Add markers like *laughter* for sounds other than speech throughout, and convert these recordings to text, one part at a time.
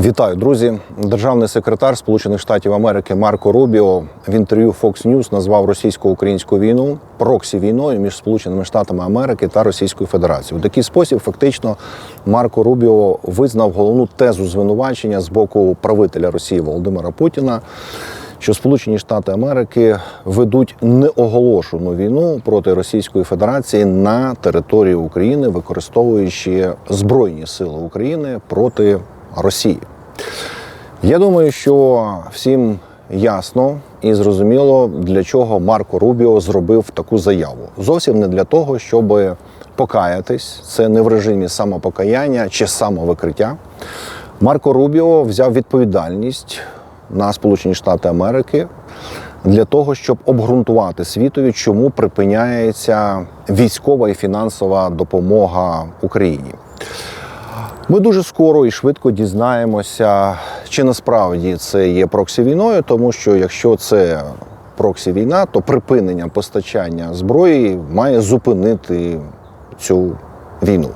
Вітаю, друзі! Державний секретар Сполучених Штатів Америки Марко Рубіо в інтерв'ю Fox News назвав російсько-українську війну проксі війною між Сполученими Штатами Америки та Російською Федерацією. У такий спосіб фактично Марко Рубіо визнав головну тезу звинувачення з боку правителя Росії Володимира Путіна. Що Сполучені Штати Америки ведуть неоголошену війну проти Російської Федерації на території України, використовуючи збройні сили України проти Росії. Я думаю, що всім ясно і зрозуміло, для чого Марко Рубіо зробив таку заяву. Зовсім не для того, щоб покаятись. Це не в режимі самопокаяння чи самовикриття. Марко Рубіо взяв відповідальність на Сполучені Штати Америки для того, щоб обґрунтувати світові, чому припиняється військова і фінансова допомога Україні. Ми дуже скоро і швидко дізнаємося, чи насправді це є проксі війною, тому що якщо це проксі війна, то припинення постачання зброї має зупинити цю війну.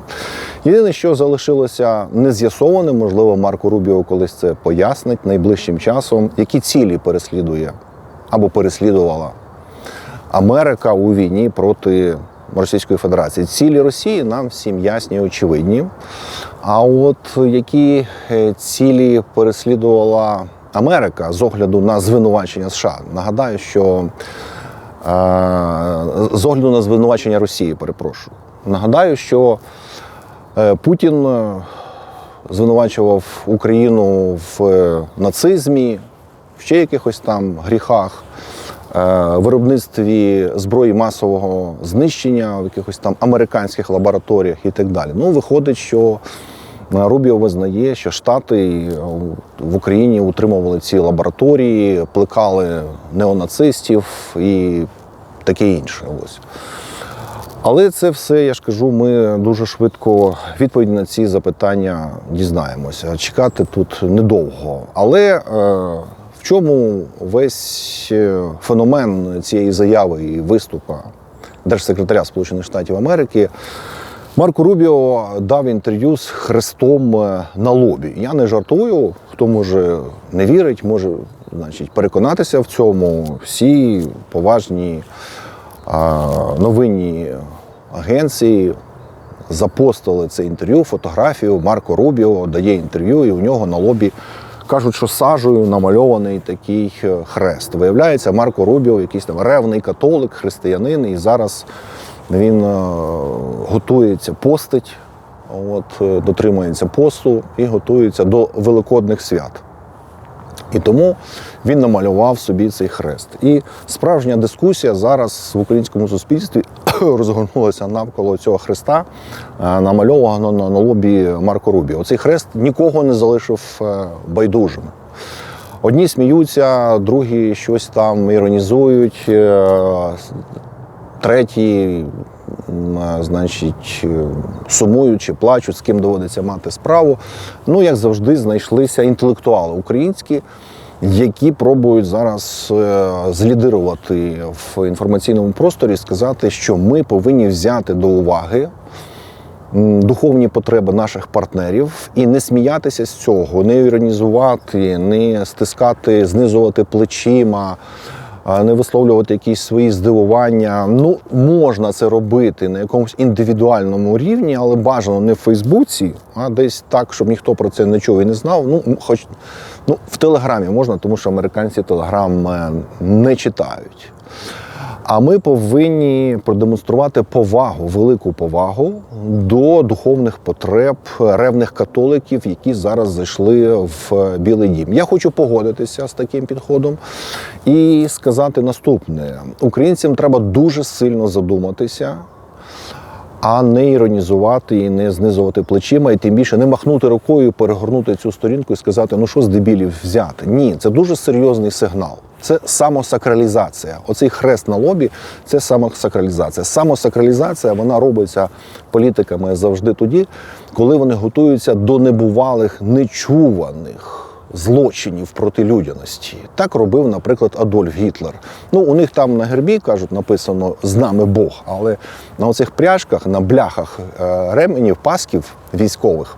Єдине, що залишилося нез'ясованим, можливо, Марко Рубіо колись це пояснить найближчим часом, які цілі переслідує або переслідувала Америка у війні проти Російської Федерації. Цілі Росії нам всім ясні і очевидні. А от які е, цілі переслідувала Америка з огляду на звинувачення США? Нагадаю, що е, з огляду на звинувачення Росії, перепрошую. Нагадаю, що Путін е, звинувачував Україну в е, нацизмі, в ще якихось там гріхах. е, Виробництві зброї масового знищення в якихось там американських лабораторіях і так далі. Ну, виходить, що е, Рубіо визнає, що Штати е, в Україні утримували ці лабораторії, плекали неонацистів і таке інше. Ось. Але це все, я ж кажу, ми дуже швидко відповіді на ці запитання дізнаємося. Чекати тут недовго. Але е, в чому весь е, феномен цієї заяви і виступу держсекретаря Сполучених Штатів Америки? Марко Рубіо дав інтерв'ю з хрестом е, на лобі. Я не жартую. Хто може не вірить, може значить, переконатися в цьому. Всі поважні новинні агенції запостили це інтерв'ю, фотографію. Марко Рубіо дає інтерв'ю, і у нього на лобі кажуть, що сажею намальований такий е, хрест. Виявляється, Марко Рубіо, якийсь там ревний католик, християнин, і зараз він е, готується постить, от, е, дотримується посту і готується до великодних свят. І тому він намалював собі цей хрест. І справжня дискусія зараз в українському суспільстві *coughs* розгорнулася навколо цього хреста, е, намальованого на лобі Марко Рубі. Оцей хрест нікого не залишив е, байдужим. Одні сміються, другі щось там іронізують, е, треті, значить, е, сумують чи плачуть, з ким доводиться мати справу. Ну, як завжди, знайшлися інтелектуали українські, які пробують зараз е, злідирувати в інформаційному просторі, сказати, що ми повинні взяти до уваги. Духовні потреби наших партнерів і не сміятися з цього, не іронізувати, не стискати, знизувати плечима, не висловлювати якісь свої здивування. Ну, можна це робити на якомусь індивідуальному рівні, але бажано не в Фейсбуці, а десь так, щоб ніхто про це не чув і не знав. Ну, хоч ну, в Телеграмі можна, тому що американці Телеграм е, не читають. А ми повинні продемонструвати повагу, велику повагу до духовних потреб ревних католиків, які зараз зайшли в Білий Дім. Я хочу погодитися з таким підходом і сказати наступне: українцям треба дуже сильно задуматися. А не іронізувати і не знизувати плечима, і тим більше не махнути рукою, перегорнути цю сторінку і сказати, ну що з дебілів взяти. Ні, це дуже серйозний сигнал. Це самосакралізація. Оцей хрест на лобі це самосакралізація. Самосакралізація вона робиться політиками завжди тоді, коли вони готуються до небувалих, нечуваних злочинів проти людяності. Так робив, наприклад, Адольф Гітлер. Ну, у них там на гербі кажуть, написано з нами Бог, але на оцих пряжках, на бляхах е, ременів, пасків військових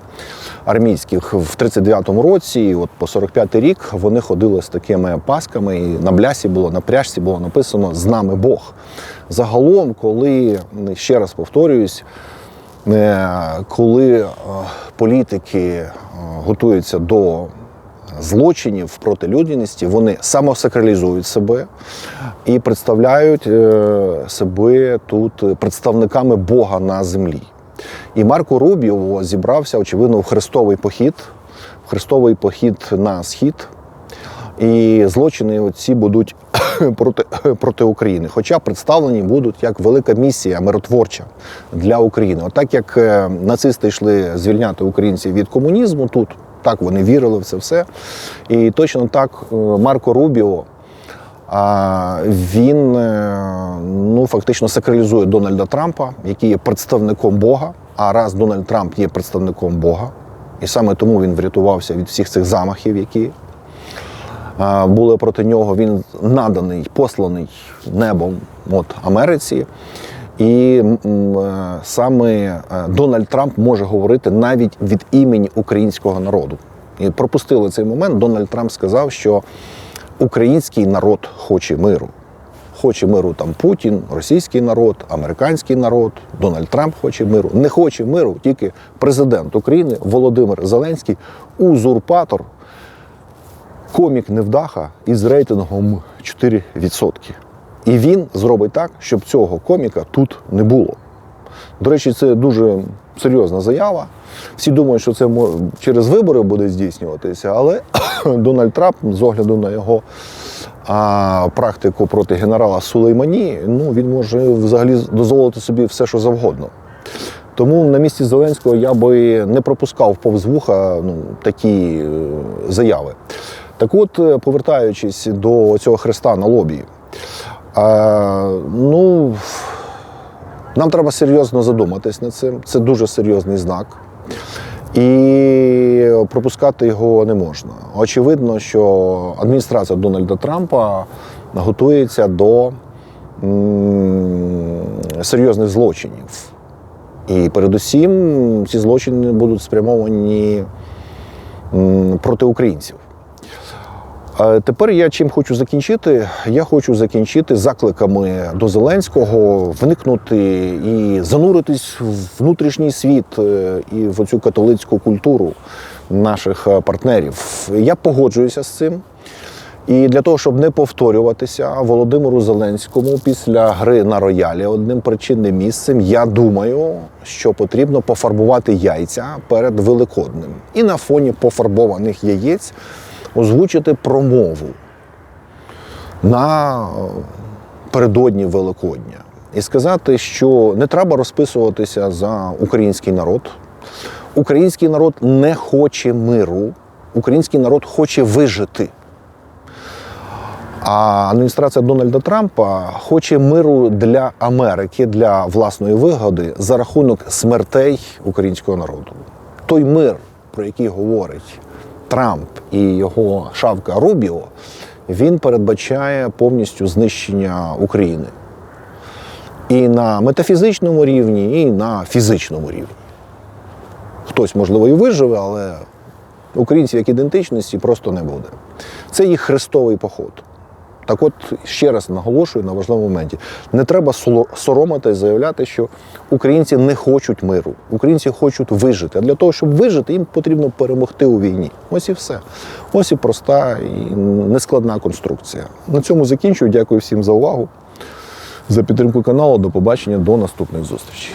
армійських в 39-му році, от по 45-й рік вони ходили з такими пасками, і на блясі було, на пряжці було написано з нами Бог. Загалом, коли ще раз повторююсь, е, коли е, політики е, готуються до злочинів проти людяності, вони самосакралізують себе і представляють себе тут представниками Бога на землі. І Марко Рубіо зібрався, очевидно, в хрестовий похід, в хрестовий похід на схід. І злочини ці будуть *coughs* проти, *coughs* проти України. Хоча представлені будуть як велика місія миротворча для України. Отак як е, нацисти йшли звільняти українців від комунізму тут, так вони вірили в це все. І точно так е, Марко Рубіо. Він е, ну фактично сакралізує Дональда Трампа, який є представником Бога. А раз Дональд Трамп є представником Бога, і саме тому він врятувався від всіх цих замахів, які були проти нього. Він наданий, посланий небом от Америці. І е, саме е, Дональд Трамп може говорити навіть від імені українського народу. І пропустили цей момент. Дональд Трамп сказав, що український народ хоче миру. Хоче миру там Путін, російський народ, американський народ, Дональд Трамп хоче миру. Не хоче миру тільки президент України Володимир Зеленський, узурпатор, комік невдаха із рейтингом 4%. І він зробить так, щоб цього коміка тут не було. До речі, це дуже серйозна заява. Всі думають, що це через вибори буде здійснюватися, але *coughs* Дональд Трамп, з огляду на його а, практику проти генерала Сулеймані, ну він може взагалі дозволити собі все, що завгодно. Тому на місці Зеленського я би не пропускав повз вуха ну, такі е, заяви. Так от, е, повертаючись до цього хреста на лобі, е, ну, нам треба серйозно задуматись над цим. Це дуже серйозний знак. І пропускати його не можна. Очевидно, що адміністрація Дональда Трампа готується до серйозних злочинів. І передусім ці злочини будуть спрямовані проти українців. Тепер я чим хочу закінчити? Я хочу закінчити закликами до Зеленського вникнути і зануритись в внутрішній світ е, і в цю католицьку культуру наших е, партнерів. Я погоджуюся з цим. І для того, щоб не повторюватися Володимиру Зеленському після гри на роялі одним причинним місцем, я думаю, що потрібно пофарбувати яйця перед Великоднем. І на фоні пофарбованих яєць озвучити промову на е, передодні Великодня і сказати, що не треба розписуватися за український народ. Український народ не хоче миру, український народ хоче вижити. А адміністрація Дональда Трампа хоче миру для Америки, для власної вигоди за рахунок смертей українського народу. Той мир, про який говорить Трамп і його шавка Рубіо, він передбачає повністю знищення України. І на метафізичному рівні, і на фізичному рівні. Хтось, можливо, і виживе, але українців як ідентичності просто не буде. Це їх хрестовий поход. Так от ще раз наголошую на важливому моменті: не треба соромити і заявляти, що українці не хочуть миру, українці хочуть вижити. А для того, щоб вижити, їм потрібно перемогти у війні. Ось і все. Ось і проста і нескладна конструкція. На цьому закінчую. Дякую всім за увагу, за підтримку каналу. До побачення, до наступних зустрічей.